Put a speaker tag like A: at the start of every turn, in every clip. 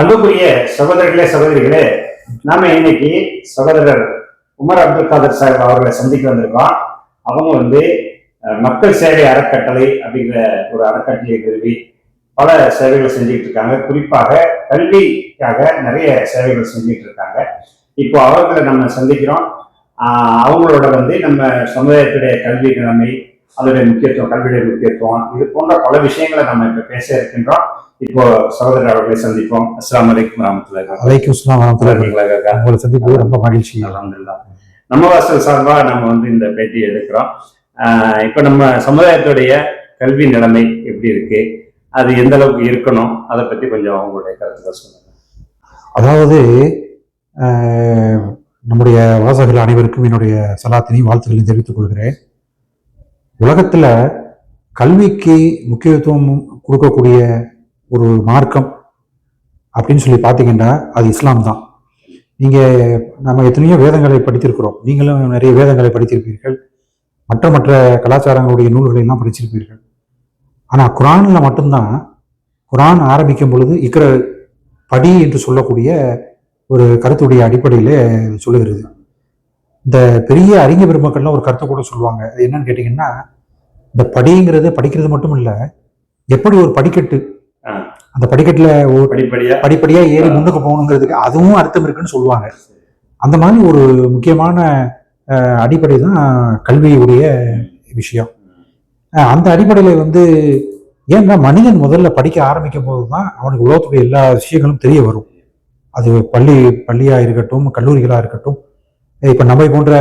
A: அன்புக்குரிய சகோதரர்களே சகோதரிகளே நாம இன்னைக்கு சகோதரர் உமர் அப்துல் காதர் சாஹிப் அவர்களை சந்திக்க வந்திருக்கோம். அவங்க வந்து மக்கள் சேவை அறக்கட்டளை அப்படிங்கிற ஒரு அறக்கட்டளை கருவி பல சேவைகள் செஞ்சுட்டு இருக்காங்க. குறிப்பாக கல்விக்காக நிறைய சேவைகள் செஞ்சுட்டு இருக்காங்க. இப்போ அவர்களை நம்ம சந்திக்கிறோம். அவங்களோட வந்து நம்ம சமுதாயத்துடைய கல்வி நிலைமை அதோடைய முக்கியத்துவம் கல்வியுடைய முக்கியத்துவம் இது போன்ற பல விஷயங்களை நம்ம இப்ப பேச இருக்கின்றோம். இப்போ சகோதரர் அவர்களை சந்திப்போம். அஸ்ஸலாமு அலைக்கும் வரமத்துல்லாஹி
B: அலைக்கும் ஸ்லாம் வரமத்துல்லாஹி
A: வபரகாத்துஹு.
B: உங்களை சந்திப்பது ரொம்ப மகிழ்ச்சி
A: அல்ஹம்துலில்லாஹ். நம்ம வாசல் சார்பா நம்ம வந்து இந்த பேட்டி எடுக்கிறோம். இப்ப நம்ம சமுதாயத்துடைய கல்வி நிலைமை எப்படி இருக்கு? அது எந்த அளவுக்கு இருக்கணும்? அதை பத்தி கொஞ்சம் உங்களுடைய கருத்துக்கள் சொல்லுங்க.
B: அதாவது நம்முடைய வாசகர்கள் அனைவருக்கும் என்னுடைய சலாத்தினையும் வாழ்த்துக்களையும் தெரிவித்துக் கொள்கிறேன். உலகத்துல கல்விக்கு முக்கியத்துவம் கொடுக்கக்கூடிய ஒரு மார்க்கம் அப்படின்னு சொல்லி பார்த்தீங்கன்னா அது இஸ்லாம் தான். நீங்கள் நம்ம எத்தனையோ வேதங்களை படித்திருக்கிறோம். நீங்களும் நிறைய வேதங்களை படித்திருப்பீர்கள். மற்ற மற்ற கலாச்சாரங்களுடைய நூல்களை எல்லாம் படிச்சிருப்பீர்கள் ஆனால் குரானில் மட்டும்தான் குரான் ஆரம்பிக்கும் பொழுது இக்கிற படி என்று சொல்லக்கூடிய ஒரு கருத்துடைய அடிப்படையில் சொல்லுகிறது. இந்த பெரிய அறிஞ பெருமக்கள்லாம் ஒரு கருத்தை கூட சொல்லுவாங்க. அது என்னன்னு கேட்டிங்கன்னா இந்த படிங்கிறது படிக்கிறது மட்டும் இல்லை எப்படி ஒரு படிக்கட்டு அந்த படிக்கட்டில் ஒரு
A: படிப்படியா.
B: படிப்படியா ஏறி முன்னுக்கு போகணுங்கிறதுக்கு அதுவும் அர்த்தம் இருக்குன்னு சொல்லுவாங்க. அந்த மாதிரி ஒரு முக்கியமான அடிப்படை தான் கல்வியுடைய விஷயம். அந்த அடிப்படையில் வந்து ஏன்னா மனிதன் முதல்ல படிக்க ஆரம்பிக்கும் போது தான் அவனுக்கு உலகத்துடைய எல்லா விஷயங்களும் தெரிய வரும். அது பள்ளி பள்ளியா இருக்கட்டும் கல்லூரிகளா இருக்கட்டும். இப்போ நம்மை போன்ற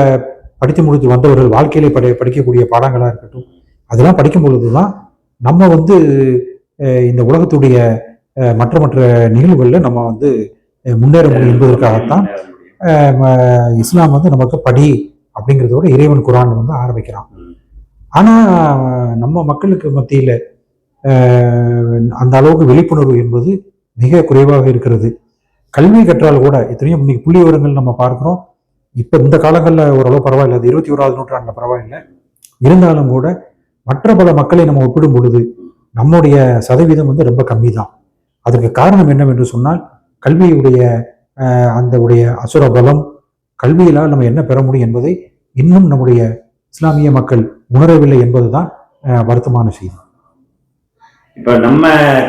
B: படித்து முடித்து வந்தவர்கள் வாழ்க்கையிலே படி படிக்கக்கூடிய பாடங்களா இருக்கட்டும். அதெல்லாம் படிக்கும் பொழுது தான் நம்ம வந்து இந்த உலகத்துடைய மற்ற மற்ற நிகழ்வுகளில் நம்ம வந்து முன்னேற முடியும் என்பதற்காகத்தான் இஸ்லாம் வந்து நமக்கு படி அப்படிங்கிறதோட இறைவன் குரான் வந்து ஆரம்பிக்கிறான்.
A: ம்.
B: ஆனா நம்ம மக்களுக்கு மத்தியில அந்த அளவுக்கு விழிப்புணர்வு என்பது மிக குறைவாக இருக்கிறது. கல்வி கற்றால் கூட எத்தனையோ இன்னைக்கு புள்ளி விவரங்கள் நம்ம பார்க்கிறோம். இப்ப இந்த காலங்களில் ஓரளவு பரவாயில்ல. அது இருபத்தி ஓராவது நூற்றாண்டுல பரவாயில்ல. இருந்தாலும் கூட மற்ற பல மக்களை நம்ம ஒப்பிடும் பொழுது நம்முடைய சதவீதம் வந்து ரொம்ப கம்மி தான் அதற்கு காரணம் என்னவென்று சொன்னால் கல்வியுடைய அந்த உடைய அசுர பலம் கல்வியினால் நம்ம என்ன பெற முடியும் என்பதை இன்னும் நம்முடைய இஸ்லாமிய மக்கள் உணரவில்லை என்பதுதான் வருத்தமான செய்தி.
A: இப்ப நம்ம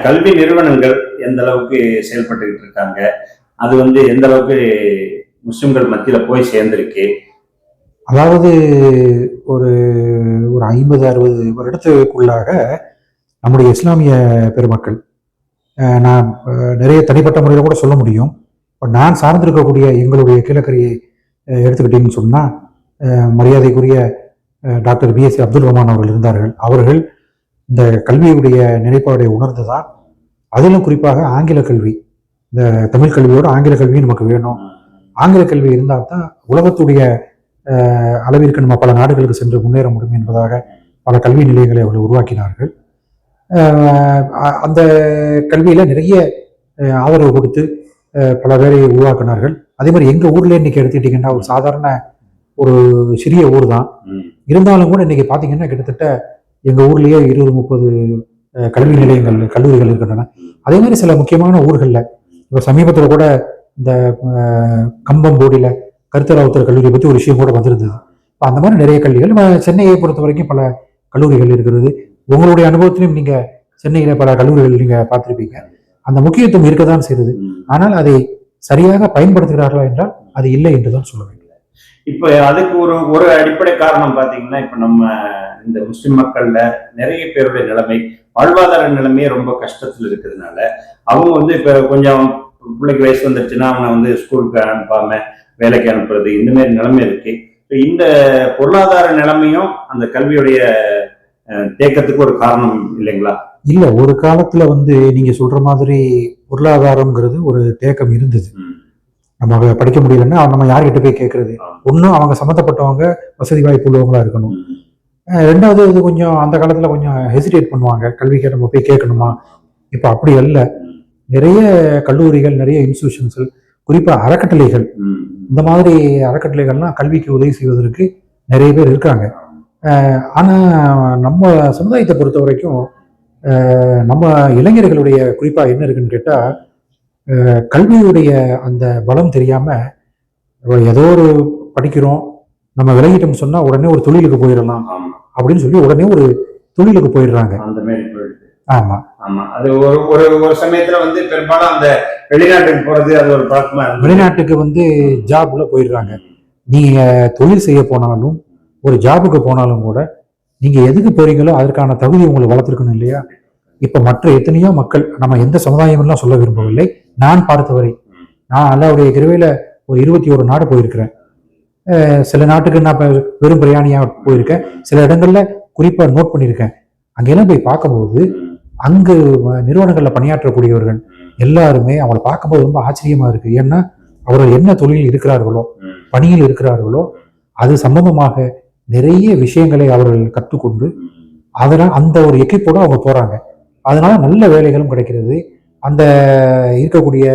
A: கல்வி நிறுவனங்கள் எந்த அளவுக்கு செயல்பட்டுக்கிட்டு இருக்காங்க? அது வந்து எந்த அளவுக்கு முஸ்லிம்கள் மத்தியில போய் சேர்ந்திருக்கு?
B: அதாவது ஒரு ஒரு ஐம்பது அறுபது வருடத்துக்குள்ளாக நம்முடைய இஸ்லாமிய பெருமக்கள் நான் நிறைய தனிப்பட்ட முறையில் கூட சொல்ல முடியும். இப்போ நான் சார்ந்திருக்கக்கூடிய எங்களுடைய கீழக்கரையை எடுத்துக்கிட்டீங்கன்னு சொன்னால் மரியாதைக்குரிய டாக்டர் பிஎஸ்சி அப்துல் ரஹ்மான் அவர்கள் இருந்தார்கள். அவர்கள் இந்த கல்வியுடைய நிலைப்பாடை உணர்ந்துதான் அதிலும் குறிப்பாக ஆங்கில கல்வி இந்த தமிழ் கல்வியோட ஆங்கில கல்வி நமக்கு வேணும். ஆங்கில கல்வி இருந்தால் தான் உலகத்துடைய அளவிற்கு நம்ம பல நாடுகளுக்கு சென்று முன்னேற முடியும் என்பதாக பல கல்வி நிலையங்களை அவர்கள் உருவாக்கினார்கள். அந்த கல்வியில நிறைய ஆதரவு கொடுத்து பல பேரை உருவாக்கினார்கள். அதே மாதிரி எங்க ஊர்ல இன்னைக்கு எடுத்துக்கிட்டிங்கன்னா ஒரு சாதாரண ஒரு சிறிய ஊர் தான். இருந்தாலும் கூட இன்னைக்கு பாத்தீங்கன்னா கிட்டத்தட்ட எங்க ஊர்லயே இருபது முப்பது கல்வி நிலையங்கள் கல்லூரிகள் இருக்கின்றன. அதே மாதிரி சில முக்கியமான ஊர்கள்ல இப்போ சமீபத்தில் கூட இந்த கம்பம் போடியில கருத்தராவுத்தர் கல்லூரி பற்றி ஒரு விஷயம் கூட வந்திருந்தது. இப்போ அந்த மாதிரி நிறைய கல்விகள் சென்னையை பொறுத்த வரைக்கும் பல கல்லூரிகள் இருக்கிறது. உங்களுடைய அனுபவத்திலையும் நீங்க சென்னையில பல கல்லூரிகள் நீங்க பார்த்திருப்பீங்க. அந்த முக்கியத்துவம் இருக்க தான் செய்யுது
A: ம்.
B: ஆனால் அதை சரியாக பயன்படுத்துகிறார்களா என்றால் அது இல்லை என்றுதான் சொல்ல வேண்டும்.
A: இப்ப அதுக்கு ஒரு ஒரு அடிப்படை காரணம் பாத்தீங்கன்னா இப்ப நம்ம இந்த முஸ்லிம் மக்கள்ல நிறைய பேருடைய நிலைமை வாழ்வாதார நிலைமையே ரொம்ப கஷ்டத்துல இருக்கிறதுனால அவங்க வந்து இப்ப கொஞ்சம் பிள்ளைக்கு வயசு வந்துருச்சுன்னா அவனை வந்து ஸ்கூலுக்கு அனுப்பாம வேலைக்கு அனுப்புறது இந்த மாதிரி நிலைமை இருக்கு. இந்த பொருளாதார நிலைமையும் அந்த கல்வியுடைய தேக்கத்துக்கு ஒரு காரணம் இல்லைங்களா?
B: இல்ல ஒரு காலத்துல வந்து நீங்க சொல்ற மாதிரி பொருளாதாரம்ங்கிறது ஒரு தேக்கம் இருந்தது. நம்ம படிக்க முடியலன்னா நம்ம யார்கிட்ட போய் கேட்கறது ஒன்றும் அவங்க சம்மந்தப்பட்டவங்க வசதி வாய்ப்பு உள்ளவங்களா இருக்கணும். ரெண்டாவது இது கொஞ்சம் அந்த காலத்துல கொஞ்சம் ஹெசிடேட் பண்ணுவாங்க. கல்விக்கு நம்ம போய் கேட்கணுமா இப்போ அப்படி அல்ல. நிறைய கல்லூரிகள் நிறைய இன்ஸ்டிடியூஷன்ஸ் குறிப்பா அறக்கட்டளைகள். இந்த மாதிரி அறக்கட்டளைகள்லாம் கல்விக்கு உதவி செய்வதற்கு நிறைய பேர் இருக்காங்க. அஹ் ஆனா நம்ம சமுதாயத்தை பொறுத்த வரைக்கும் நம்ம இளைஞர்களுடைய குறிப்பா என்ன இருக்குன்னு கேட்டா அஹ், கல்வியுடைய அந்த பலம் தெரியாம ஒரு ஏதோ ஒரு படிக்கிறோம் நம்ம விலகிட்டோம்னு சொன்னா உடனே ஒரு தொழிலுக்கு போயிடலாம் அப்படின்னு சொல்லி உடனே ஒரு தொழிலுக்கு போயிடுறாங்க.
A: அந்த மாதிரி போயிடுது.
B: ஆமா.
A: ஆமா. அது ஒரு ஒரு ஒரு சமயத்துல வந்து பெரும்பாலும் அந்த வெளிநாட்டுக்கு போறது அது ஒரு பழக்கமா.
B: வெளிநாட்டுக்கு வந்து ஜாப்ல போயிடுறாங்க. நீங்க தொழில் செய்ய போனாலும் ஒரு ஜாபுக்கு போனாலும் கூட நீங்கள் எதுக்கு போறீங்களோ அதற்கான தகுதி உங்களை வளர்த்துருக்கணும் இல்லையா? இப்போ மற்ற எத்தனையோ மக்கள் நம்ம எந்த சமுதாயம்லாம் சொல்ல விரும்பவில்லை. நான் பார்த்தவரை நான் அல்லாவுடைய கிருவையில் ஒரு இருபத்தி ஒரு நாடு போயிருக்கிறேன். சில நாட்டுக்கு நான் இப்போ வெறும் பிரயாணியாக போயிருக்கேன். சில இடங்களில் குறிப்பாக நோட் பண்ணியிருக்கேன். அங்கெல்லாம் போய் பார்க்கும்போது அங்கு நிறுவனங்களில் பணியாற்றக்கூடியவர்கள் எல்லாருமே அவங்களை பார்க்கும்போது ரொம்ப ஆச்சரியமாக இருக்குது ஏன்னா அவர்கள் என்ன தொழிலில் இருக்கிறார்களோ பணியில் இருக்கிறார்களோ அது சம்பந்தமாக நிறைய விஷயங்களை அவர்கள் கற்றுக்கொண்டு அதனால் அந்த ஒரு எக்கிப்போடு அவங்க போகிறாங்க அதனால் நல்ல வேலைகளும் கிடைக்கிறது. அந்த இருக்கக்கூடிய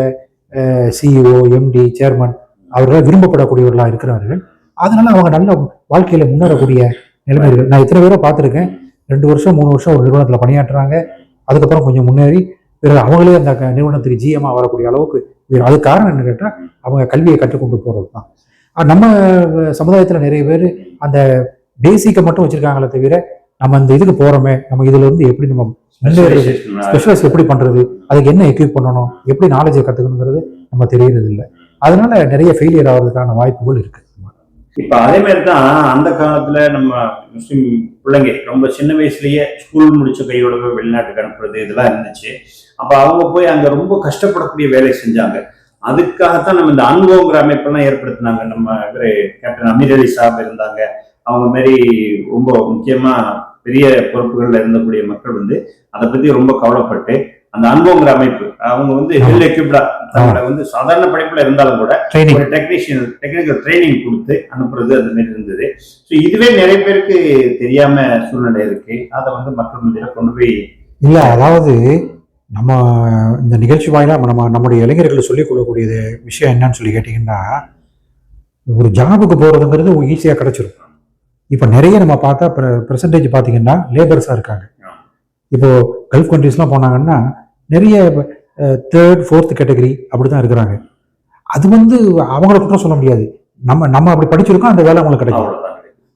B: சிஇஓ எம்டி சேர்மன் அவர்கள் விரும்பப்படக்கூடியவர்களாக இருக்கிறார்கள். அதனால் அவங்க நல்ல வாழ்க்கையில் முன்னேறக்கூடிய நிலைமை நான் இத்தனை பேரை பார்த்துருக்கேன். ரெண்டு வருஷம் மூணு வருஷம் ஒரு நிறுவனத்தில் பணியாற்றுறாங்க. அதுக்கப்புறம் கொஞ்சம் முன்னேறி பிறகு அவங்களே அந்த நிறுவனத்துக்கு ஜிஎம்மாக வரக்கூடிய அளவுக்கு அது காரணம் என்ன கேட்டால் அவங்க கல்வியை கற்றுக்கொண்டு போகிறது தான் நம்ம சமுதாயத்தில் நிறைய பேர் அந்த பேசிக்கை மட்டும் வச்சிருக்காங்களே தவிர நம்ம இந்த இதுக்கு போறோமே நம்ம இதுல இருந்து எப்படி நம்ம. ஸ்பெஷலிஸ்ட் எப்படி பண்றது அதுக்கு என்ன எக்யூப் பண்ணணும் எப்படி நாலேஜை கத்துக்கணுங்கிறது நம்ம தெரியறது இல்லை அதனால நிறைய ஃபெயிலியர் ஆகிறதுக்கான வாய்ப்புகள் இருக்கு.
A: இப்ப அதே மாதிரி தான் அந்த காலத்துல நம்ம முஸ்லிம் பிள்ளைங்க ரொம்ப சின்ன வயசுலயே ஸ்கூல் முடிச்ச கையோட வெளிநாட்டுக்கு அனுப்புறது இதெல்லாம் இருந்துச்சு. அப்ப அவங்க போய் அங்க ரொம்ப கஷ்டப்படக்கூடிய வேலை செஞ்சாங்க. அதுக்காகத்தான் நம்ம இந்த அனுபவங்கிற அமைப்பெல்லாம் ஏற்படுத்தினாங்க. நம்ம கேப்டன் அமீர் அலி சாப் இருந்தாங்க. அவங்க மாதிரி ரொம்ப முக்கியமா பெரிய பொறுப்புகள்ல இருந்தக்கூடிய மக்கள் வந்து அதை பத்தி ரொம்ப கவலைப்பட்டு அந்த அனுபவங்கிற அமைப்பு அவங்க வந்து வெல் எக்யூப்டா தங்களை வந்து சாதாரண படிப்புல இருந்தாலும் கூட ஒரு டெக்னீஷியன் டெக்னிக்கல் ட்ரைனிங் கொடுத்து அனுப்புறது அந்த மாதிரி இருந்தது. ஸோ இதுவே நிறைய பேருக்கு தெரியாம சூழ்நிலை இருக்கு. அதை வந்து மக்கள் மத்தியில கொண்டு போய்
B: இல்ல அதாவது நம்ம இந்த நிகழ்ச்சி வாயிலா நம்ம நம்முடைய இளைஞர்கள் சொல்லிக் கொள்ளக்கூடியது விஷயம் என்னன்னு சொல்லி கேட்டிங்கன்னா ஒரு ஜாபுக்கு போறதுங்கிறது ஈஸியாக கிடைச்சிரும். இப்போ நிறைய நம்ம பார்த்தா பெர்சன்டேஜ் பார்த்தீங்கன்னா லேபர்ஸாக இருக்காங்க. இப்போ கல்ஃப் கண்ட்ரீஸ்லாம் போனாங்கன்னா நிறைய தேர்ட் ஃபோர்த் கேட்டகரி அப்படி தான் இருக்கிறாங்க. அது வந்து அவங்கள குற்றம் சொல்ல முடியாது. நம்ம நம்ம அப்படி படிச்சிருக்கோம் அந்த வேலை அவங்களுக்கு கிடைக்கும்.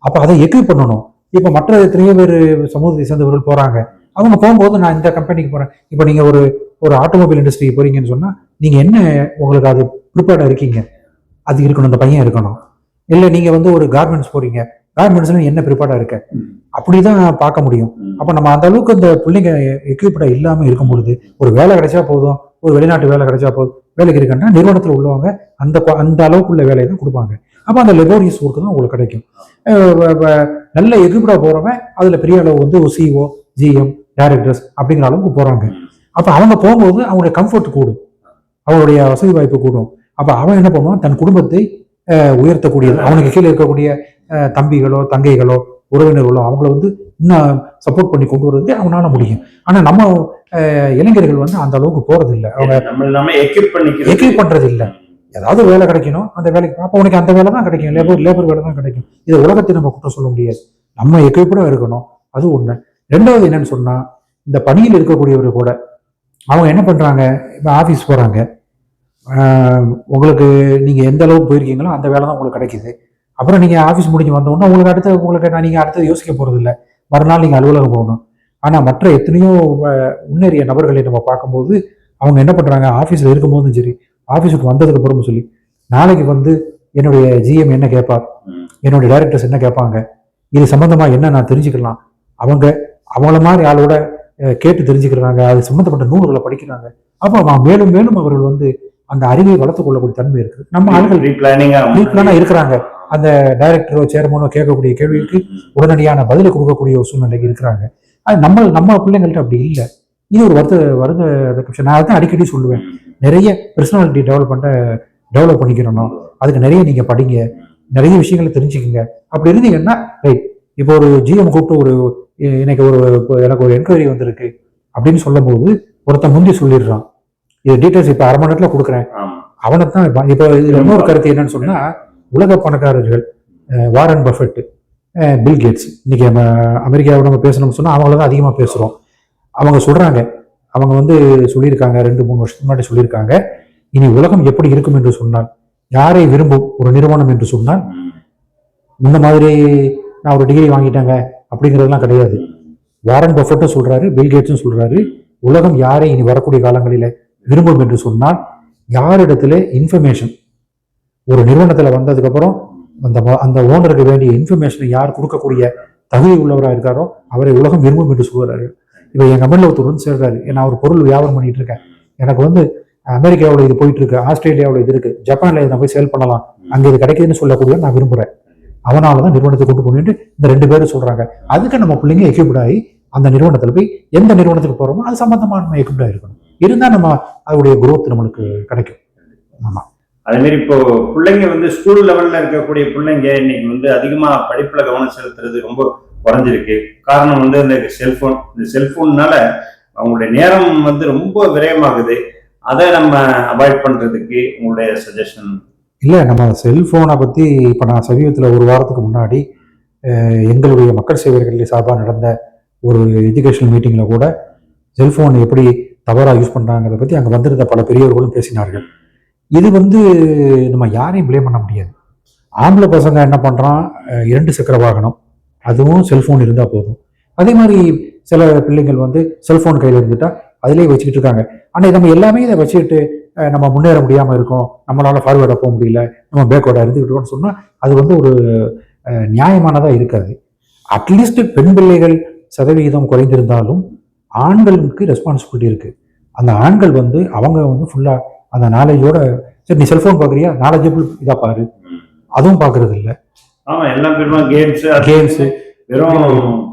B: அப்போ அதை எக்யூப் பண்ணணும். இப்போ மற்ற எத்தனையோ பேர் சமூகத்தை சேர்ந்தவர்கள் போறாங்க. அவங்க போகும்போது நான் இந்த கம்பெனிக்கு போறேன். இப்போ நீங்க ஒரு ஒரு ஆட்டோமொபைல் இண்டஸ்ட்ரி போறீங்கன்னு சொன்னா நீங்க என்ன உங்களுக்கு அது ப்ரிப்பேர்டா இருக்கீங்க? அது இருக்கணும் அந்த பையன் இருக்கணும். இல்லை நீங்க வந்து ஒரு கார்மெண்ட்ஸ் போறீங்க. கார்மெண்ட்ஸ்ல என்ன ப்ரிப்பேர்டா இருக்க. அப்படிதான் பார்க்க முடியும். அப்போ நம்ம அந்த அளவுக்கு அந்த பிள்ளைங்க எக்யூப்டா இல்லாம இருக்கும் பொழுது ஒரு வேலை கிடைச்சா போதும் ஒரு வெளிநாட்டு வேலை கிடைச்சா போதும் வேலைக்கு இருக்குன்னா நிறுவனத்தில் உள்ளவங்க அந்த அந்த அளவுக்குள்ள வேலையை தான் கொடுப்பாங்க. அப்போ அந்த லெபோரியஸ் ஒர்க் தான் உங்களுக்கு கிடைக்கும். நல்ல எக்யூப்டா போறவன் அதுல பெரிய அளவு வந்து ஒரு சிஓ ஜிஎம் டைரக்டர்ஸ் அப்படிங்கிற அளவுக்கு போறாங்க. அப்போ அவங்க போகும்போது அவங்களுடைய கம்ஃபர்ட் கூடும். அவங்களுடைய வசதி வாய்ப்பு கூடும். அப்போ அவன் என்ன பண்ணுவான்? தன் குடும்பத்தை உயர்த்தக்கூடியது. அவனுக்கு கீழே இருக்கக்கூடிய தம்பிகளோ தங்கைகளோ உறவினர்களோ அவங்கள வந்து இன்னும் சப்போர்ட் பண்ணி கொண்டு வரதுக்கு அவனால முடியும். ஆனா நம்ம இளைஞர்கள் வந்து அந்த அளவுக்கு போறது இல்லை அவங்க
A: எக்யூப்
B: பண்றது இல்லை ஏதாவது வேலை கிடைக்கணும் அந்த வேலைக்கு அப்போ உனக்கு அந்த வேலை தான் கிடைக்கும். லேபர் லேபர் வேலை தான் கிடைக்கும். இது உலகத்தை நம்ம குற்றம் சொல்ல முடியாது. நம்ம எக்யூப்டா இருக்கணும். அது ஒண்ணு. ரெண்டாவது என்னன்னு சொன்னா இந்த பணியில் இருக்கக்கூடியவர் கூட அவங்க என்ன பண்ணுறாங்க இப்போ ஆஃபீஸ் போகிறாங்க உங்களுக்கு நீங்கள் எந்த அளவுக்கு போயிருக்கீங்களோ அந்த வேலை தான் உங்களுக்கு கிடைக்கிது. அப்புறம் நீங்கள் ஆஃபீஸ் முடிஞ்சு வந்த உடனே உங்களுக்கு அடுத்து உங்களுக்கு நான் நீங்கள் அடுத்தது யோசிக்க போகிறதில்ல மறுநாள் நீங்கள் அலுவலகம் போகணும். ஆனால் மற்ற எத்தனையோ முன்னேறிய நபர்களை நம்ம பார்க்கும்போது அவங்க என்ன பண்ணுறாங்க ஆஃபீஸில் இருக்கும்போதும் சரி ஆஃபீஸுக்கு வந்ததுக்கு அப்புறமும் சொல்லி நாளைக்கு வந்து என்னுடைய ஜிஎம் என்ன கேட்பார்? என்னுடைய டைரக்டர்ஸ் என்ன கேட்பாங்க? இது சம்மந்தமாக என்ன நான் தெரிஞ்சுக்கலாம்? அவங்க அவங்கள மாதிரி ஆளோட கேட்டு தெரிஞ்சுக்கிறாங்க. அது சம்பந்தப்பட்ட நூல்களை படிக்கிறாங்க. அப்போ மேலும் மேலும் அவர்கள் வந்து அந்த அறிவை வளர்த்துக் கொள்ளக்கூடிய தன்மை இருக்கு நம்ம ஆளுகள் ரீப்ளானா இருக்கிறாங்க. அந்த டைரக்டரோ சேர்மனோ கேட்கக்கூடிய கேள்விக்கு உடனடியான பதிலை கொடுக்கக்கூடிய ஒரு சூழ்நிலைக்கு இருக்கிறாங்க. அது நம்ம நம்ம பிள்ளைங்கள்ட்ட அப்படி இல்லை. இது ஒரு வருத்த வருத நான் தான் அடிக்கடி சொல்லுவேன். நிறைய பர்சனாலிட்டி டெவலப் பண்ண டெவலப் பண்ணிக்கிறணும் அதுக்கு நிறைய நீங்க படிங்க. நிறைய விஷயங்களை தெரிஞ்சுக்கங்க. அப்படி இருந்தீங்கன்னா ரைட் இப்போ ஒரு ஜிஎம் கூப்பிட்டு ஒரு எனக்கு ஒரு எனக்கு ஒரு என்கொயரி வந்திருக்கு அப்படின்னு சொல்லும்போது ஒருத்தன் முந்தி சொல்லிடுறான். இது டீட்டெயில்ஸ் இப்போ அரை மணி நேரத்தில் கொடுக்குறேன். அவனை தான் இப்போ இதுல இன்னொரு கருத்து என்னன்னு சொன்னா உலக பணக்காரர்கள் வாரன் பஃபெட் அஹ், பில் கேட்ஸ். இன்னைக்கு நம்ம அமெரிக்காவோட நம்ம பேசணும்னு சொன்னா அவங்கள தான் அதிகமாக பேசுறோம். அவங்க சொல்றாங்க. அவங்க வந்து சொல்லியிருக்காங்க ரெண்டு மூணு வருஷத்துக்கு முன்னாடி சொல்லியிருக்காங்க. இனி உலகம் எப்படி இருக்கும் என்று சொன்னால் யாரை விரும்பும் ஒரு நிறுவனம் என்று சொன்னால். இந்த மாதிரி நான் ஒரு டிகிரி வாங்கிட்டேங்க. அப்படிங்கிறதெல்லாம் கிடையாது. வாரன் பஃபட்டும் சொல்கிறாரு பில் சொல்கிறாரு உலகம் யாரை இனி வரக்கூடிய காலங்களில் விரும்பும் என்று சொன்னால் யாரிடத்துல இன்ஃபர்மேஷன் ஒரு நிறுவனத்தில் வந்ததுக்கப்புறம் அந்த அந்த ஓனருக்கு வேண்டிய இன்ஃபர்மேஷனை யார் கொடுக்கக்கூடிய தகுதி உள்ளவராக இருக்காரோ அவரை உலகம் விரும்பும் என்று சொல்கிறாரு இப்போ என் கம்பெனியில் ஒருத்தர் வந்து சேர்றாரு. நான் ஒரு பொருள் வியாபாரம் பண்ணிட்டு இருக்கேன். எனக்கு வந்து அமெரிக்காவோட இது போயிட்டு இருக்கு ஆஸ்திரேலியாவோட இது இருக்கு ஜப்பான்ல இதை நான் போய் சேல் பண்ணலாம். அங்கே இது கிடைக்குதுன்னு சொல்லக்கூடிய நான் விரும்புகிறேன் அவனால தான் நிறுவனத்தை கொண்டு போனிட்டு இந்த ரெண்டு பேரும் சொல்றாங்க. அதுக்கு நம்ம பிள்ளைங்க எக்யூப்ட் ஆகி அந்த நிறுவனத்தில் போய் எந்த நிறுவனத்துக்கு போறோமோ அது சம்மந்தமாக நம்ம எக்யூப்டாக ஆயிருக்கணும் இருந்தால் நம்ம அதோடைய குரோத் நம்மளுக்கு கிடைக்கும்.
A: ஆமாம் அதேமாரி இப்போ பிள்ளைங்க வந்து ஸ்கூல் லெவலில் இருக்கக்கூடிய பிள்ளைங்க இன்னைக்கு வந்து அதிகமாக படிப்பில் கவனம் செலுத்துறது ரொம்ப குறைஞ்சிருக்கு. காரணம் வந்து இந்த செல்ஃபோன் இந்த செல்ஃபோன்னால அவங்களுடைய நேரம் வந்து ரொம்ப விரயமாகுது. அதை நம்ம அவாய்ட் பண்ணுறதுக்கு உங்களுடைய சஜஷன்
B: இல்லை நம்ம செல்ஃபோனை பற்றி இப்போ நான் சமீபத்தில் ஒரு வாரத்துக்கு முன்னாடி எங்களுடைய மக்கள் சேவைகள் சார்பாக நடந்த ஒரு எஜுகேஷனல் மீட்டிங்கில் கூட செல்ஃபோன் எப்படி தவறாக யூஸ் பண்ணுறாங்கிறத பற்றி அங்கே வந்திருந்த பல பெரியவர்களும் பேசினார்கள். இது வந்து நம்ம யாரையும் ப்ளேம் பண்ண முடியாது. ஆம்பளை பசங்க என்ன பண்ணுறான் இரண்டு சக்கர வாகனம். அதுவும் செல்ஃபோன் இருந்தால் போதும். அதே மாதிரி சில பிள்ளைங்கள் வந்து செல்ஃபோன் கையில் இருந்துட்டால் அதிலே வச்சுக்கிட்டு இருக்காங்க. ஆனால் நம்ம எல்லாமே இதை வச்சுக்கிட்டு நம்ம முன்னேற முடியாம இருக்கோம். நம்மளால ஃபார்வேர்டாக போக முடியல. நம்ம பேக்வேர்டாக இருந்துக்கிட்டோம்னு சொன்னா அது வந்து ஒரு அஹ், நியாயமானதா இருக்காது. அட்லீஸ்ட் பெண் பிள்ளைகள் சதவிகிதம் குறைந்திருந்தாலும் ஆண்களுக்கு ரெஸ்பான்சிபிலிட்டி இருக்கு. அந்த ஆண்கள் வந்து அவங்க வந்து ஃபுல்லா அந்த நாலேஜோட சரி நீ செல்போன் பார்க்குறியா நாலேஜபிள் இதா பாரு. அதுவும் பார்க்கறது இல்லை
A: ஆமா எல்லாம் பெருமா கேம்ஸ்
B: கேம்ஸ்
A: வெறும்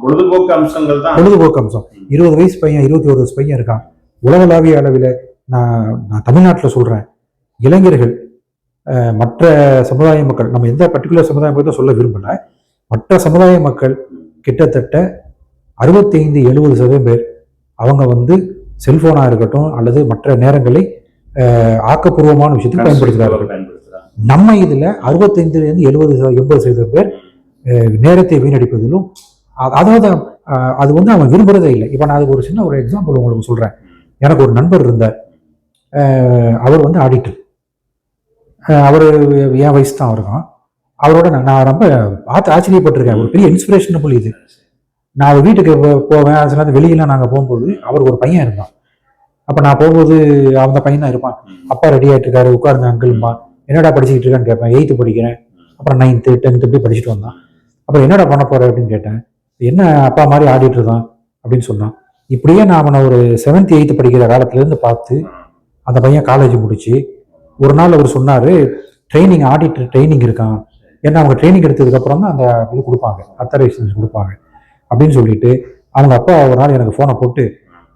A: பொழுதுபோக்கு அம்சங்கள் தான்.
B: பொழுதுபோக்கு அம்சம். இருபது வயசு பையன் இருபத்தி ஒரு வயசு பையன் இருக்கான். உலகளாவிய அளவில் நான் நான் தமிழ்நாட்டில் சொல்கிறேன் இளைஞர்கள் மற்ற சமுதாய மக்கள் நம்ம எந்த பர்டிகுலர் சமுதாய மக்கள் சொல்ல விரும்பல. மற்ற சமுதாய மக்கள் கிட்டத்தட்ட அறுபத்தைந்து எழுபது சதவீதம் பேர் அவங்க வந்து செல்போனாக இருக்கட்டும் அல்லது மற்ற நேரங்களை ஆக்கப்பூர்வமான விஷயத்துக்கு பயன்படுத்துகிறார்கள். நம்ம இதில் அறுபத்தைந்துலேருந்து எழுபது எண்பது சதவீதம் பேர் நேரத்தை வீணடிப்பதிலும் அதாவது அது வந்து அவன் விரும்புறதே இல்லை. இப்போ நான் அதுக்கு ஒரு சின்ன ஒரு எக்ஸாம்பிள் உங்களுக்கு சொல்கிறேன் எனக்கு ஒரு நண்பர் இருந்தார். அவர் வந்து ஆடிட்டர் அவர் என் வயசு தான் இருக்கும் அவரோட நான் ரொம்ப பார்த்து ஆச்சரியப்பட்டிருக்கேன். ஒரு பெரிய இன்ஸ்பிரேஷனபிள் இது. நான் அவர் வீட்டுக்கு போவேன். சில நேரத்துல வெளியில நாங்கள் போகும்போது அவர் ஒரு பையன் இருந்தான். அப்போ நான் போகும்போது அந்த பையன் தான் இருப்பான் அப்பா ரெடி ஆகிட்டு இருக்காரு உட்காருங்க அங்கிள்மா என்னடா படிச்சுக்கிட்டு இருக்கான்னு கேட்பேன். எயித்து படிக்கிறேன். அப்புறம் நைன்த்து டென்த்து இப்படி படிச்சுட்டு வந்தான். அப்புறம் என்னடா பண்ண போற அப்படின்னு கேட்டேன். என்ன அப்பா மாதிரி ஆடிட்டு இருக்கான் அப்படின்னு சொன்னான். இப்படியே நான் அவனை ஒரு செவன்த் எயித்து படிக்கிற காலத்துலேருந்து பார்த்து அந்த பையன் காலேஜ் முடிச்சு ஒரு நாள் அவர் சொன்னார் ட்ரைனிங் ஆடிட்டர் ட்ரைனிங் இருக்கான் ஏன்னா அவங்க ட்ரைனிங் எடுத்ததுக்கப்புறம் தான் அந்த இது கொடுப்பாங்க அத்தரைசேஷன் கொடுப்பாங்க. அப்படின்னு சொல்லிட்டு அவங்க அப்பா ஒரு நாள் எனக்கு ஃபோனை போட்டு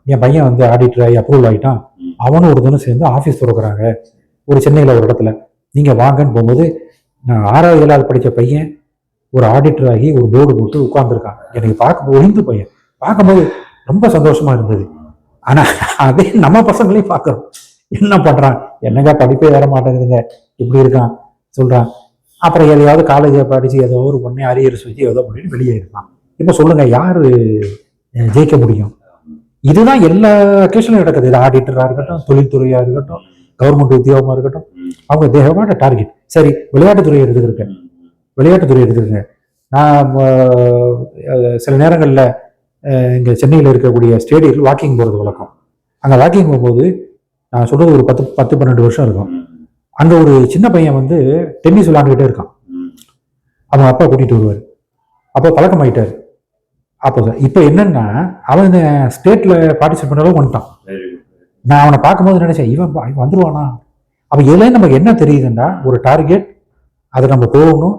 B: என் பையன் வந்து ஆடிட்டர் ஆகி அப்ரூவல் ஆகிட்டான் அவனும் ஒரு தினம் சேர்ந்து ஆஃபீஸ் திறக்கிறாங்க ஒரு சென்னையில் ஒரு இடத்துல. நீங்கள் வாங்கன்னு போகும்போது நான் ஆறாவது ஏழாவது படித்த பையன் ஒரு ஆடிட்டர் ஆகி ஒரு போர்டு போட்டு உட்காந்துருக்கான் எனக்கு பார்க்க ஒளிந்து பையன். பார்க்கும்போது ரொம்ப சந்தோஷமாக இருந்தது. ஆனால் அதே நம்ம பசங்களையும் பார்க்குறோம். என்ன பண்றான்? என்னங்க படிப்பே வர மாட்டேங்குதுங்க. இப்படி இருக்கான் சொல்றான். அப்புறம் எதையாவது காலேஜை படிச்சு ஏதோ ஒரு பொண்ணை அரியர்ஸ் வச்சு ஏதோ பண்ணிட்டு வெளியே இருக்கான் இப்போ சொல்லுங்க யாரு ஜெயிக்க முடியும்? இதுதான் எல்லா அக்கேஷனும் நடக்குது. இது ஆடிட்டரா இருக்கட்டும் தொழில்துறையா இருக்கட்டும் கவர்மெண்ட் உத்தியோகமா இருக்கட்டும். அவங்க தேவமான டார்கெட் சரி விளையாட்டுத்துறை எடுத்துக்கிருக்க விளையாட்டுத்துறை எடுத்துக்கங்க நான் சில நேரங்களில் இங்கே சென்னையில் இருக்கக்கூடிய ஸ்டேடியத்தில் வாக்கிங் போகிறது வழக்கம். அங்கே வாக்கிங் போகும்போது நான் சொல்றது ஒரு பத்து பத்து பன்னெண்டு வருஷம் இருக்கும். அங்கே ஒரு சின்ன பையன் வந்து டென்னிஸ் விளையாண்டுக்கிட்டே இருக்கான். அவங்க அப்பா கூட்டிகிட்டு வருவார். அப்போ பழக்கமாயிட்டார் அப்போ இப்போ என்னன்னா அவன் இந்த ஸ்டேட்டில் பார்ட்டிசிபேட் பண்ண அளவுக்கு வந்துட்டான். நான் அவனை பார்க்கும்போது நினைச்சேன் இவன் வந்துருவானா? அப்ப இதுல நமக்கு என்ன தெரியுதுன்னா ஒரு டார்கெட் அதை நம்ம போகணும்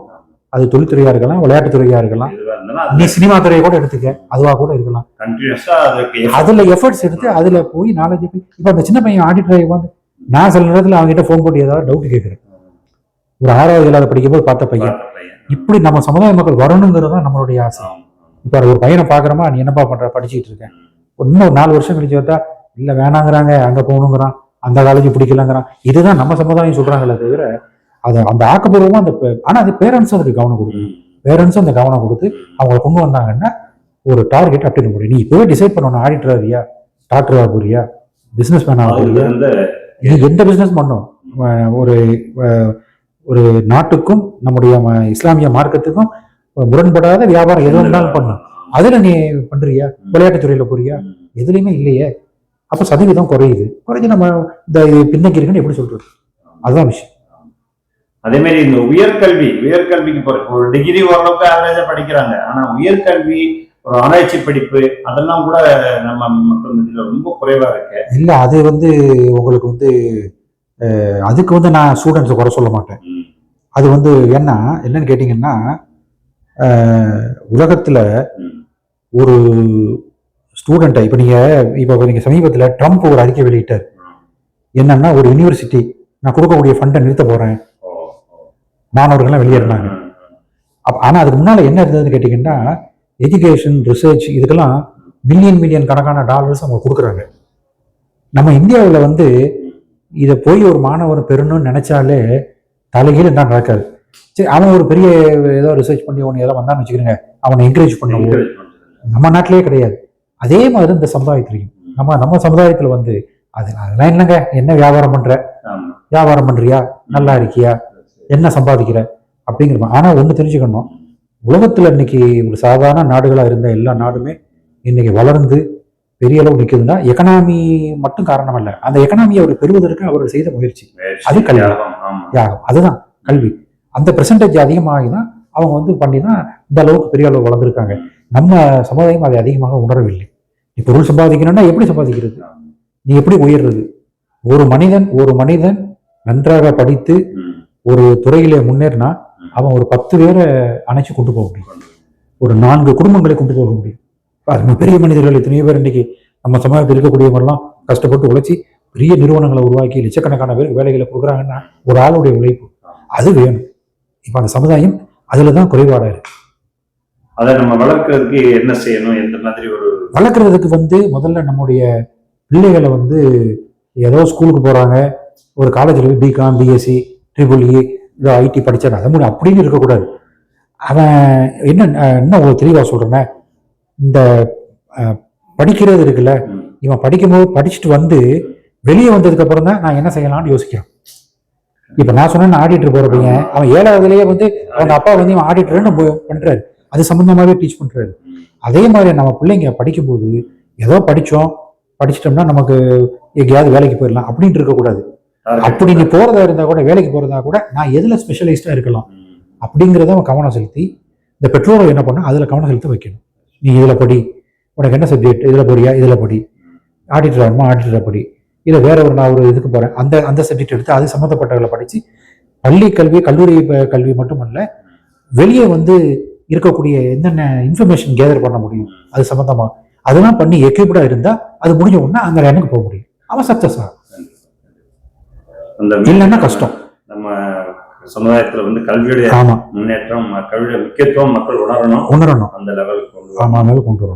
B: அது தொழில்துறையா இருக்கலாம் விளையாட்டுத்துறையா இருக்கலாம்.
A: இருந்தாலும்
B: நீ சினிமா துறையை கூட எடுத்துக்க. அதுவா கூட இருக்கலாம்.
A: கண்டினியூஸா அதுக்கு
B: அதுல எஃபர்ட்ஸ் எடுத்து அதுல போய் நாலேஜ் போய் இப்ப அந்த சின்ன பையன் ஆடிட்டர் வந்து நான் சில நேரத்துல அவங்ககிட்ட ஃபோன் பண்ணி ஏதாவது டவுட் கேட்கிறேன் ஒரு ஆறாவது ஏழாவது படிக்கும்போது பார்த்த பையன். இப்படி நம்ம சமுதாய மக்கள் வரணுங்கிறது தான் நம்மளுடைய ஆசை. இப்போ ஒரு பையனை பார்க்குறோமா நீ என்னப்பா பண்ற படிச்சுட்டு இருக்கேன் இன்னும் ஒரு நாலு வருஷம் கழிச்சு பார்த்தா இல்லை வேணாங்கிறாங்க அங்கே போகணுங்கிறான் அந்த காலேஜ் பிடிக்கலங்கிறான். இதுதான் நம்ம சமுதாயம் சொல்றாங்களே தவிர அது அந்த ஆக்கப்பூர்வமா அந்த பே- ஆனா அது பேரண்ட்ஸும் அதுக்கு கவனம் கொடுக்கணும். பேரண்ட்ஸும் அந்த கவனம் கொடுத்து அவங்கள கொண்டு வந்தாங்கன்னா ஒரு டார்கெட் அப்படின்னு முடியும். நீ இப்பவே டிசைட் பண்ணணும். ஆடிட்டர் ஆகியா டாக்டர் ஆக போறியா? பிசினஸ் மேன் ஆக
A: அதுல
B: போறியா?
A: இருந்து
B: நீ எந்த பிசினஸ் பண்ணும்? ஒரு ஒரு நாட்டுக்கும் நம்முடைய இஸ்லாமிய மார்க்கத்துக்கும் முரண்படாத வியாபாரம் எது வேணாலும் பண்ணும் அதுல நீ பண்றியா? விளையாட்டுத் துறையில போறியா. எதுலையுமே இல்லையே. அப்ப சதவீதம் குறையுது. குறைஞ்சு நம்ம இந்த பின்னக்கி இருக்குன்னு எப்படி சொல்றது? அதுதான் விஷயம்.
A: அதே மாதிரி இந்த உயர்கல்வி உயர்கல்விக்கு போற ஒரு டிகிரி ஓரளவுக்கு ஆவரேஜா படிக்கிறாங்க ஆனா உயர்கல்வி ஒரு ஆராய்ச்சி படிப்பு அதெல்லாம் கூட நம்ம மக்கள் மத்தியில ரொம்ப குறைவா இருக்கு
B: இல்ல அது வந்து உங்களுக்கு வந்து அதுக்கு வந்து நான் ஸ்டூடெண்ட்ஸை குறை சொல்ல மாட்டேன். அது வந்து என்ன என்னன்னு கேட்டிங்கன்னா உலகத்துல. ஒரு ஸ்டூடெண்ட்டை இப்போ நீங்க இப்போ நீங்க சமீபத்துல ட்ரம்ப் ஒரு அறிக்கை வெளியிட்டார் என்னன்னா ஒரு யூனிவர்சிட்டி நான் கொடுக்கக்கூடிய ஃபண்டை நிறுத்த
A: ஓ.
B: மாணவர்கள்லாம் வெளியேறினாங்க
A: ம்,
B: அப்ப ஆனா அதுக்கு முன்னால என்ன இருந்ததுன்னு கேட்டிங்கன்னா எஜுகேஷன் ரிசர்ச் இதுக்கெல்லாம் மில்லியன் மில்லியன் கணக்கான டாலர்ஸ் அவங்க கொடுக்குறாங்க. நம்ம இந்தியாவில் வந்து இதை போய் ஒரு மாணவர் பெறணும்னு நினைச்சாலே தலைகீழ தான் நடக்காது. சரி அவன் ஒரு பெரிய ஏதோ ரிசர்ச் பண்ணி ஒன்று ஏதோ வந்தான்னு வச்சுக்கிறேங்க அவனை என்கரேஜ். பண்ணுவோம். நம்ம நாட்டிலேயே கிடையாது. அதே மாதிரி இந்த சமுதாயத்திலையும் நம்ம நம்ம சமுதாயத்தில் வந்து அது அதெல்லாம் என்னங்க? என்ன வியாபாரம் பண்ற?
A: ஆமா.
B: வியாபாரம் பண்றியா? நல்லா இருக்கியா? என்ன சம்பாதிக்கிற? அப்படிங்கிற மாதிரி. ஆனா ஒண்ணு தெரிஞ்சுக்கணும். உலகத்துல இன்னைக்கு ஒரு சாதாரண நாடுகளா இருந்த எல்லா நாடுமே இன்னைக்கு வளர்ந்து பெரிய அளவு நிக்குதுன்னா எக்கனாமி மட்டும் காரணம் அல்ல அந்த எக்கனாமியை அவர் பெறுவதற்கு அவர் செய்த முயற்சி. அது கல்வி.
A: தியாகம்.
B: அதுதான் கல்வி. அந்த பெர்சன்டேஜ் அதிகமாகி தான் அவங்க வந்து பண்ணி தான் இந்த அளவுக்கு பெரிய அளவு வளர்ந்துருக்காங்க. நம்ம சமுதாயம் அதை அதிகமாக உணரவில்லை. நீ பொருள் சம்பாதிக்கணும்னா எப்படி சம்பாதிக்கிறது? நீ எப்படி உயர்றது? ஒரு மனிதன் ஒரு மனிதன் நன்றாக படித்து. ஒரு துறையிலே முன்னேறினா அவன் ஒரு பத்து பேரை அணைச்சு கொண்டு போக முடியும். ஒரு நான்கு குடும்பங்களை கொண்டு போக முடியும். பாருங்க பெரிய மனிதர்கள் எத்தனையோ பேர் இன்னைக்கு நம்ம சமூகத்தில் இருக்கக்கூடியவங்கெல்லாம் கஷ்டப்பட்டு உழைச்சி பெரிய நிறுவனங்களை உருவாக்கி லட்சக்கணக்கான பேர் வேலைகளை கொடுக்குறாங்கன்னா ஒரு ஆளுடைய உழைப்பு அது வேணும். இப்போ அந்த சமுதாயம் அதில் தான் குறைபாடாக இருக்கு.
A: அதை நம்ம வளர்க்கறதுக்கு என்ன செய்யணும் எந்த மாதிரி ஒரு
B: வளர்க்குறதுக்கு வந்து முதல்ல நம்முடைய பிள்ளைகளை வந்து ஏதோ ஸ்கூலுக்கு போகிறாங்க ஒரு காலேஜில் போய் பிகாம் பிஎஸ்சி ட்ரிபிள் இ இதோ ஐடி படித்தா அதை முடியும் அப்படின்னு இருக்கக்கூடாது. அவன் என்ன இன்னும் உங்களுக்கு தெளிவாக சொல்கிறேன்னா இந்த படிக்கிறது இருக்குல்ல. இவன் படிக்கும்போது படிச்சுட்டு வந்து வெளியே வந்ததுக்கு அப்புறம் தான் நான் என்ன செய்யலாம்னு யோசிக்கிறேன். இப்போ நான் சொன்னேன் ஆடிட்டர் போகிற பையன். அவன் ஏழாவதுலேயே வந்து அவங்க அப்பா வந்து இவன் ஆடிட்டர்னு பண்றாரு. அது சம்பந்தமாவே டீச் பண்றாரு. அதே மாதிரி நம்ம பிள்ளைங்க படிக்கும்போது ஏதோ படிச்சோம் படிச்சிட்டோம்னா நமக்கு எங்கேயாவது வேலைக்கு போயிடலாம் அப்படின்ட்டு இருக்கக்கூடாது. அப்படி நீ போறதா இருந்தா கூட வேலைக்கு போறதா கூட நான் எதுல ஸ்பெஷலிஸ்டா இருக்கலாம். அப்படிங்கிறத அவன் கவனம் செலுத்தி இந்த பெற்றோர்கள் என்ன பண்ணா அதுல கவனம் செலுத்த வைக்கணும். நீ இதுல படி உனக்கு என்ன சப்ஜெக்ட் இதுல போறியா இதுல படி. ஆடிட்டர் ஆகுமா ஆடிட்டரை படி. இல்லை வேற ஒரு நான் ஒரு இதுக்கு போறேன். அந்த அந்த சப்ஜெக்ட் எடுத்து அது சம்மந்தப்பட்டவர்களை படிச்சு பள்ளி கல்வி கல்லூரி கல்வி மட்டுமல்ல வெளியே வந்து இருக்கக்கூடிய என்னென்ன இன்ஃபர்மேஷன் கேதர் பண்ண முடியும் அது சம்பந்தமா. அதெல்லாம் பண்ணி எக்யூப்டா இருந்தா அது முடிஞ்ச உடனே அந்த லைனுக்கு போக முடியும். அவன் சக்சஸ் ஆகும் இல்லைன்னா கஷ்டம்.
A: நம்ம சமுதாயத்துல வந்து கல்வியுடைய முன்னேற்றம் கல்வியுடைய முக்கியத்துவம் மக்கள் உணரணும்.
B: உணரணும்.
A: அந்த லெவலுக்கு
B: கொண்டு வரணும்.